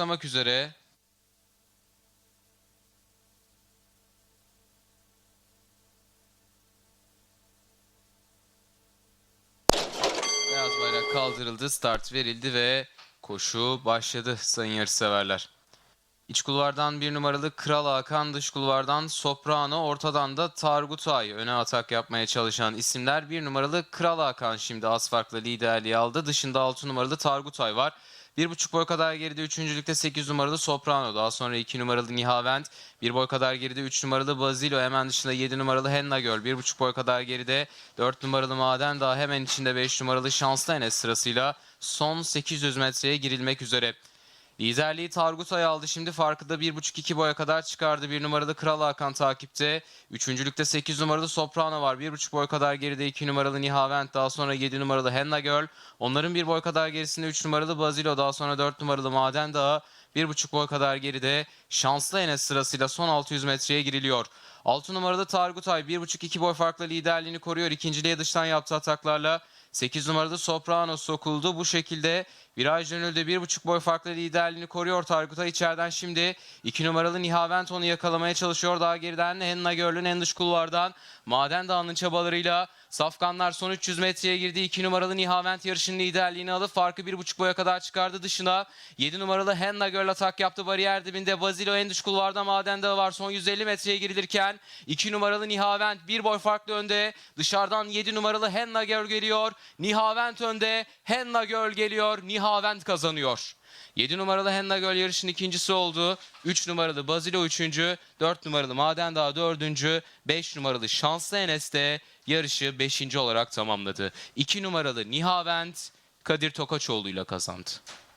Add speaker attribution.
Speaker 1: başlamak üzere. Beyaz bayrak kaldırıldı, start verildi ve koşu başladı sayın yarışseverler. İç kulvardan bir numaralı Kral Hakan, dış kulvardan Soprano, ortadan da Targutay öne atak yapmaya çalışan isimler. Bir numaralı Kral Hakan şimdi az farklı liderliği aldı. Dışında 6 numaralı Targutay var. Bir buçuk boy kadar geride üçüncülükte 8 numaralı Soprano. Daha sonra 2 numaralı Nihavent. Bir boy kadar geride 3 numaralı Basilo. Hemen dışında 7 numaralı Henna Göl. Bir buçuk boy kadar geride 4 numaralı Maden daha hemen içinde 5 numaralı Şanslı Enes sırasıyla son 800 metreye girilmek üzere. Liderliği Targutay aldı şimdi farkı da 1.5-2 boya kadar çıkardı. Bir numaralı Kral Hakan takipte. Üçüncülükte 8 numaralı Soprano var. 1.5 boy kadar geride 2 numaralı Nihavent. Daha sonra 7 numaralı Henna Girl. Onların bir boy kadar gerisinde 3 numaralı Basilo. Daha sonra 4 numaralı Maden Dağı. 1.5 boy kadar geride Şanslı Enes sırasıyla son 600 metreye giriliyor. 6 numaralı Targutay 1.5-2 boy farkla liderliğini koruyor. İkinciliğe dıştan yaptığı ataklarla 8 numaralı Soprano sokuldu. Bu şekilde viraj dönüldü. 1.5 boy farklı liderliğini koruyor Targutay. içeriden şimdi 2 numaralı Nihavent onu yakalamaya çalışıyor. Daha geriden Henna Görl'ün en dış kulvardan Maden Dağı'nın çabalarıyla Safkanlar son 300 metreye girdi. 2 numaralı Nihavent yarışın liderliğini alıp farkı 1.5 boya kadar çıkardı dışına. 7 numaralı Henna Girl atak yaptı bariyer dibinde. Basilo en dış kulvarda Maden Dağı var. Son 150 metreye girilirken 2 numaralı Nihavent bir boy farklı önde. Dışarıdan 7 numaralı Henna Girl geliyor. Nihavent önde. Henna Girl geliyor. Nihavent kazanıyor. 7 numaralı Henna Göl yarışın ikincisi oldu. 3 numaralı Basilo üçüncü, 4 numaralı Maden Dağı dördüncü, 5 numaralı Şanslı Enes de yarışı 5. olarak tamamladı. 2 numaralı Nihavent Kadir Tokaçoğlu ile kazandı.